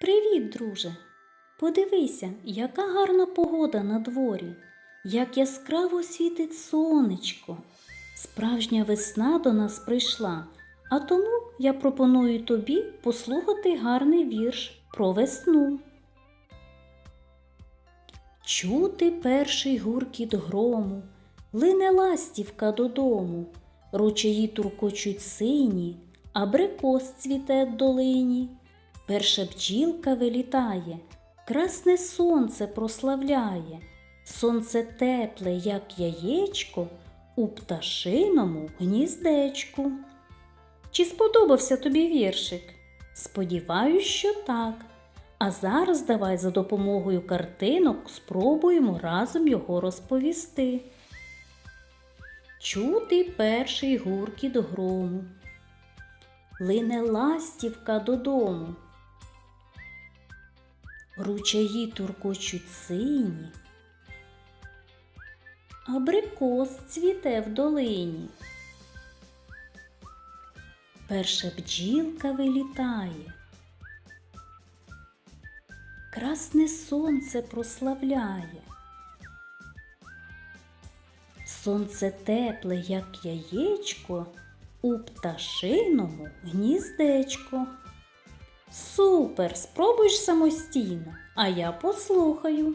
Привіт, друже! Подивися, яка гарна погода на дворі, як яскраво світить сонечко. Справжня весна до нас прийшла, а тому я пропоную тобі послухати гарний вірш про весну. Чути перший гуркіт грому, лине ластівка додому, ручаї туркочуть сині, абрикос цвіте в долині. Перша бджілка вилітає, красне сонце прославляє, сонце тепле, як яєчко, у пташиному гніздечку. Чи сподобався тобі віршик? Сподіваюсь, що так. А зараз давай за допомогою картинок спробуємо разом його розповісти. Чути перший гуркіт грому. Лине ластівка додому. Ручаї туркочуть сині, абрикос цвіте в долині. Перша бджілка вилітає, красне сонце прославляє. Сонце тепле, як яєчко, у пташиному гніздечко. Супер! Спробуєш самостійно, а я послухаю.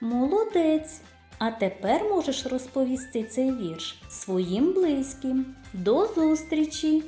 Молодець! А тепер можеш розповісти цей вірш своїм близьким. До зустрічі!